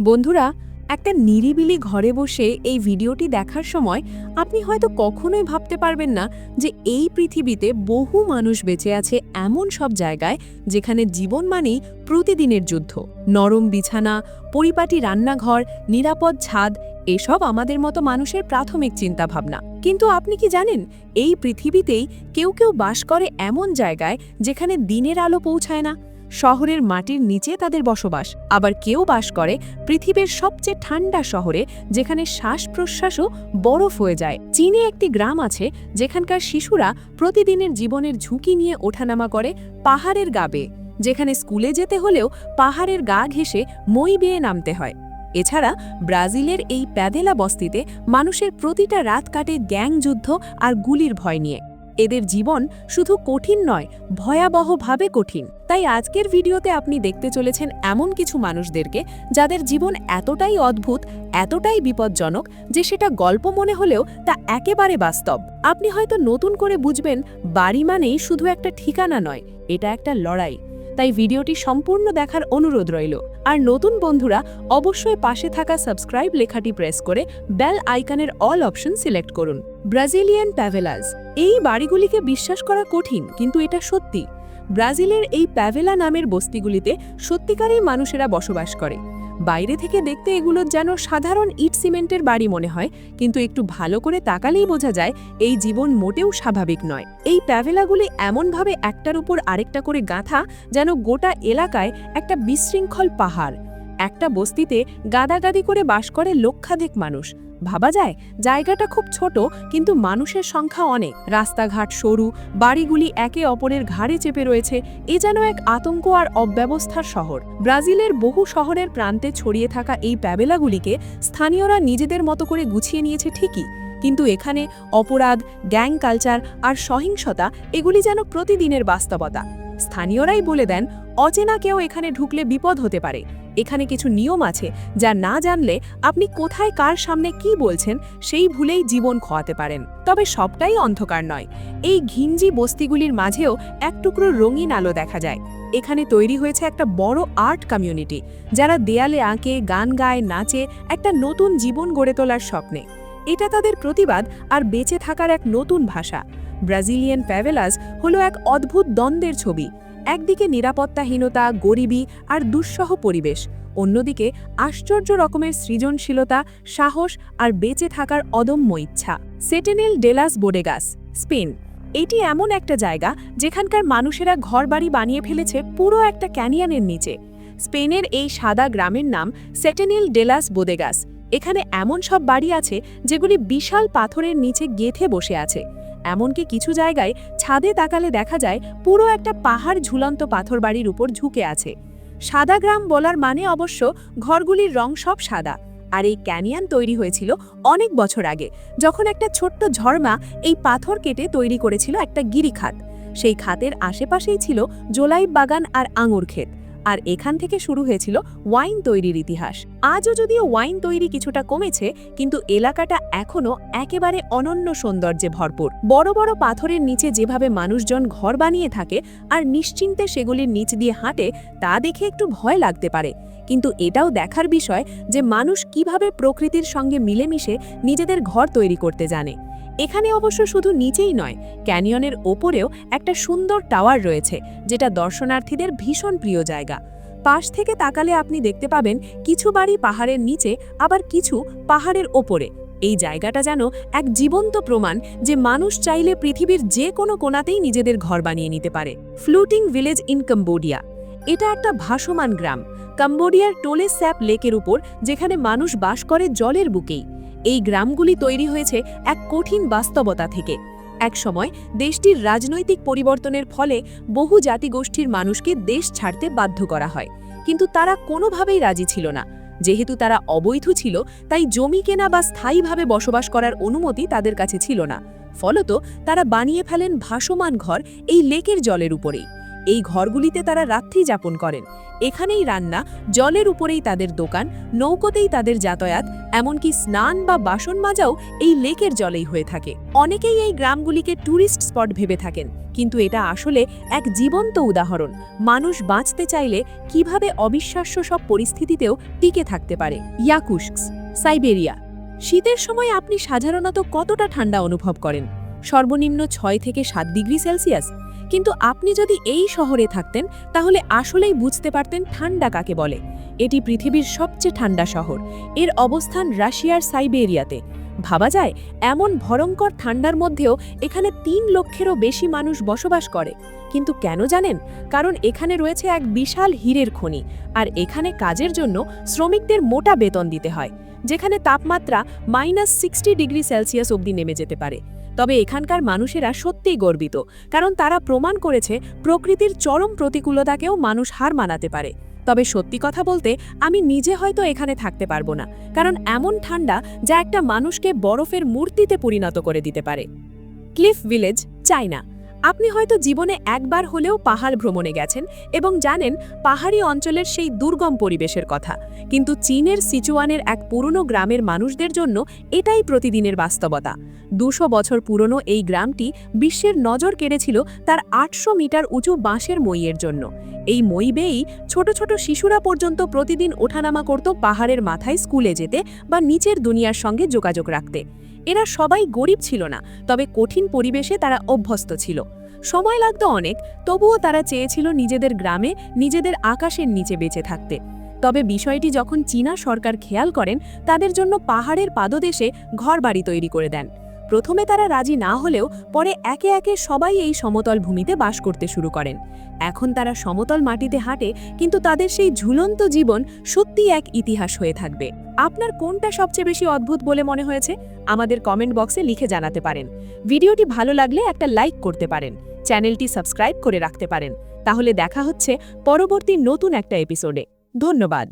বন্ধুরা, একটা নিরিবিলি ঘরে বসে এই ভিডিওটি দেখার সময় আপনি হয়তো কখনোই ভাবতে পারবেন না যে এই পৃথিবীতে বহু মানুষ বেঁচে আছে এমন সব জায়গায় যেখানে জীবন মানেই প্রতিদিনের যুদ্ধ। নরম বিছানা, পরিপাটি রান্নাঘর, নিরাপদ ছাদ, এসব আমাদের মতো মানুষের প্রাথমিক চিন্তাভাবনা। কিন্তু আপনি কি জানেন, এই পৃথিবীতেই কেউ কেউ বাস করে এমন জায়গায় যেখানে দিনের আলো পৌঁছায় না? শহরের মাটির নিচে তাদের বসবাস। আবার কেউ বাস করে পৃথিবীর সবচেয়ে ঠান্ডা শহরে, যেখানে শ্বাস প্রশ্বাসও বরফ হয়ে যায়। চীনে একটি গ্রাম আছে, যেখানকার শিশুরা প্রতিদিনের জীবনের ঝুঁকি নিয়ে ওঠানামা করে পাহাড়ের গাবে। যেখানে স্কুলে যেতে হলেও পাহাড়ের গা ঘেঁষে মই বেয়ে নামতে হয়। এছাড়া ব্রাজিলের এই প্যাদেলা বস্তিতে মানুষের প্রতিটা রাত কাটে গ্যাং যুদ্ধ আর গুলির ভয় নিয়ে। এদের জীবন শুধু কঠিন নয়, ভয়াবহভাবে কঠিন। তাই আজকের ভিডিওতে আপনি দেখতে চলেছেন এমন কিছু মানুষদেরকে যাদের জীবন এতটাই অদ্ভুত, এতটাই বিপজ্জনক যে সেটা গল্প মনে হলেও তা একেবারে বাস্তব। আপনি হয়তো নতুন করে বুঝবেন, বাড়ি মানেই শুধু একটা ঠিকানা নয়, এটা একটা লড়াই। তাই ভিডিওটি সম্পূর্ণ দেখার অনুরোধ রইল। আর নতুন বন্ধুরা, অবশ্যই পাশে থাকা সাবস্ক্রাইব লেখাটি প্রেস করে বেল আইকনের অল অপশন সিলেক্ট করুন। Brazilian favelas. এই বাড়িগুলিকে বিশ্বাস করা কঠিন, কিন্তু এটা সত্যি। ব্রাজিলের এই প্যাভেলা নামের বস্তিগুলিতে সত্যিকারেই মানুষেরা বসবাস করে। বাইরে থেকে দেখতে এগুলো যেন সাধারণ ইট সিমেন্টের বাড়ি মনে হয়, কিন্তু একটু ভালো করে তাকালেই বোঝা যায় এই জীবন মোটেও স্বাভাবিক নয়। এই প্যাভেলাগুলি এমনভাবে একটার উপর আরেকটা করে গাঁথা যেন গোটা এলাকায় একটা বিশৃঙ্খল পাহাড়। একটা বস্তিতে গাদাগাদি করে বাস করে লক্ষাধিক মানুষ। ভাবা যায়, জায়গাটা খুব ছোট, কিন্তু মানুষের সংখ্যা অনেক। রাস্তাঘাট সরু, বাড়িগুলি একে অপরের ঘাড়ে চেপে রয়েছে, এ যেন এক আতঙ্ক আর অব্যবস্থার শহর। ব্রাজিলের বহু শহরের প্রান্তে ছড়িয়ে থাকা এই প্যাবেলাগুলিকে স্থানীয়রা নিজেদের মতো করে গুছিয়ে নিয়েছে ঠিকই। কিন্তু এখানে অপরাধ, গ্যাং কালচার আর সহিংসতা, এগুলি যেন প্রতিদিনের বাস্তবতা। স্থানীয়রাই বলে দেন, অচেনা কেউ এখানে ঢুকলে বিপদ হতে পারে। এখানে কিছু নিয়ম আছে যা না জানলে আপনি কোথায় কার সামনে কি বলছেন সেই ভুলেই জীবন খোয়াতে পারেন। তবে সবটাই অন্ধকার নয়। এই ঘিঞ্জি বস্তিগুলির মাঝেও এক টুকরো রঙিন আলো দেখা যায়। এখানে তৈরি হয়েছে একটা বড় আর্ট কমিউনিটি, যারা দেয়ালে আঁকে, গান গায়, নাচে একটা নতুন জীবন গড়ে তোলার স্বপ্নে। এটা তাদের প্রতিবাদ আর বেঁচে থাকার এক নতুন ভাষা। ব্রাজিলিয়ান প্যাভেলাস হলো এক অদ্ভুত দ্বন্দ্বের ছবি। একদিকে নিরাপত্তাহীনতা, গরিবী আর দুঃসহ পরিবেশ, অন্যদিকে আশ্চর্য রকমের সৃজনশীলতা, সাহস আর বেঁচে থাকার অদম্য ইচ্ছা। সেটেনেল ডেলাস বোডেগাস স্পেন এটি এমন একটা জায়গা যেখানকার মানুষেরা ঘরবাড়ি বানিয়ে ফেলেছে পুরো একটা ক্যানিয়নের নিচে। স্পেনের এই সাদা গ্রামের নাম সেটেনেল ডেলাস বোদেগাস এখানে এমন সব বাড়ি আছে যেগুলি বিশাল পাথরের নিচে গেথে বসে আছে। এমনকি কিছু জায়গায় ছাদে তাকালে দেখা যায় পুরো একটা পাহাড় ঝুলন্ত পাথর বাড়ির উপর ঝুঁকে আছে। সাদা গ্রাম বলার মানে অবশ্য ঘরগুলির রং সব সাদা। আর এই ক্যানিয়ন তৈরি হয়েছিল অনেক বছর আগে, যখন একটা ছোট্ট ঝর্মা এই পাথর কেটে তৈরি করেছিল একটা গিরিখাত। সেই খাতের আশেপাশেই ছিল জোলাই বাগান আর আঙুর ক্ষেত। আর এখান থেকে শুরু হয়েছিল ওয়াইন তৈরির ইতিহাস। আজও যদিও ওয়াইন তৈরি কিছুটা কমেছে, কিন্তু এলাকাটা এখনও একেবারে অনন্য সৌন্দর্যে ভরপুর। বড় বড় পাথরের নিচে যেভাবে মানুষজন ঘর বানিয়ে থাকে, আর নিশ্চিন্তে সেগুলির নিচ দিয়ে হাঁটে, তা দেখে একটু ভয় লাগতে পারে। কিন্তু এটাও দেখার বিষয় যে মানুষ কীভাবে প্রকৃতির সঙ্গে মিলেমিশে নিজেদের ঘর তৈরি করতে জানে। এখানে অবশ্য শুধু নিচেই নয়, ক্যানিয়নের ওপরেও একটা সুন্দর টাওয়ার রয়েছে, যেটা দর্শনার্থীদের ভীষণ প্রিয় জায়গা। পাশ থেকে তাকালে আপনি দেখতে পাবেন কিছু বাড়ি পাহাড়ের নিচে, আবার কিছু পাহাড়ের ওপরে। এই জায়গাটা যেন এক জীবন্ত প্রমাণ যে মানুষ চাইলে পৃথিবীর যে কোনো কোণাতেই নিজেদের ঘর বানিয়ে নিতে পারে। Floating village in Cambodia. এটা একটা ভাসমান গ্রাম, কম্বোডিয়ার টোলে স্যাপ লেকের উপর যেখানে মানুষ বাস করে জলের বুকেই। এই গ্রামগুলি তৈরি হয়েছে এক কঠিন বাস্তবতা থেকে। একসময় দেশটির রাজনৈতিক পরিবর্তনের ফলে বহু জাতিগোষ্ঠীর মানুষকে দেশ ছাড়তে বাধ্য করা হয়। কিন্তু তারা কোনোভাবেই রাজি ছিল না। যেহেতু তারা অবৈধ ছিল, তাই জমি কেনা বা স্থায়ীভাবে বসবাস করার অনুমতি তাদের কাছে ছিল না। ফলত তারা বানিয়ে ফেলেন ভাসমান ঘর এই লেকের জলের উপরেই। এই ঘরগুলিতে তারা রাত্রি যাপন করেন। এখানেই রান্না, জলের উপরেই তাদের দোকান, নৌকোতেই তাদের যাতায়াত, এমনকি স্নান বা বাসন মাজাও এই লেকের জলেই হয়ে থাকে। অনেকেই এই গ্রামগুলিকে ট্যুরিস্ট স্পট ভেবে থাকেন, কিন্তু এটা আসলে এক জীবন্ত উদাহরণ। মানুষ বাঁচতে চাইলে কীভাবে অবিশ্বাস্য সব পরিস্থিতিতেও টিকে থাকতে পারে? Yakutsk Siberia. শীতের সময় আপনি সাধারণত কতটা ঠান্ডা অনুভব করেন? সর্বনিম্ন ছয় থেকে সাত ডিগ্রি সেলসিয়াস? কিন্তু আপনি যদি এই শহরে থাকতেন, তাহলে আসলেই বুঝতে পারতেন ঠান্ডা কাকে বলে। এটি পৃথিবীর সবচেয়ে ঠান্ডা শহর। এর অবস্থান রাশিয়ার সাইবেরিয়াতে। ভাবা যায়, এমন ভয়ঙ্কর ঠান্ডার মধ্যেও এখানে তিন লক্ষেরও বেশি মানুষ বসবাস করে। কিন্তু কেন জানেন? কারণ এখানে রয়েছে এক বিশাল হীরের খনি, আর এখানে কাজের জন্য শ্রমিকদের মোটা বেতন দিতে হয়, যেখানে তাপমাত্রা মাইনাস সিক্সটি ডিগ্রি সেলসিয়াস অবধি নেমে যেতে পারে। তবে এখানকার মানুষেরা সত্যিই গর্বিত, কারণ তারা প্রমাণ করেছে প্রকৃতির চরম প্রতিকূলতাকেও মানুষ হার মানাতে পারে। তবে সত্যি কথা বলতে, আমি নিজে হয়তো এখানে থাকতে পারব না, কারণ এমন ঠান্ডা যা একটা মানুষকে বরফের মূর্তিতে পরিণত করে দিতে পারে। Cliff village, China. আপনি হয়তো জীবনে একবার হলেও পাহাড় ভ্রমণে গেছেন এবং জানেন পাহাড়ি অঞ্চলের সেই দুর্গম পরিবেশের কথা। কিন্তু চীনের সিচুয়ানের এক পুরনো গ্রামের মানুষদের জন্য এটাই প্রতিদিনের বাস্তবতা। দুশো বছর পুরনো এই গ্রামটি বিশ্বের নজর কেড়েছিল তার আটশো মিটার উঁচু বাঁশের মইয়ের জন্য। এই মই বেয়েই ছোট ছোট শিশুরা পর্যন্ত প্রতিদিন ওঠানামা করত পাহাড়ের মাথায় স্কুলে যেতে বা নিচের দুনিয়ার সঙ্গে যোগাযোগ রাখতে। এরা সবাই গরিব ছিল না, তবে কঠিন পরিবেশে তারা অভ্যস্ত ছিল। সময় লাগতো অনেক, তবুও তারা চেয়েছিল নিজেদের গ্রামে, নিজেদের আকাশের নিচে বেঁচে থাকতে। তবে বিষয়টি যখন চীনা সরকার খেয়াল করেন, তাদের জন্য পাহাড়ের পাদদেশে ঘরবাড়ি তৈরি করে দেন। প্রথমে তারা রাজি না হলেও পরে একে একে সবাই এই সমতল ভূমিতে বাস করতে শুরু করেন। এখন তারা সমতল মাটিতে হাঁটে, কিন্তু তাদের সেই ঝুলন্ত জীবন সত্যি এক ইতিহাস হয়ে থাকবে। আপনার কোনটা সবচেয়ে বেশি অদ্ভুত বলে মনে হয়েছে? আমাদের কমেন্ট বক্সে লিখে জানাতে পারেন। ভিডিওটি ভালো লাগলে একটা লাইক করতে পারেন। চ্যানেলটি সাবস্ক্রাইব করে রাখতে পারেন। তাহলে দেখা হচ্ছে পরবর্তী নতুন একটা এপিসোডে ধন্যবাদ।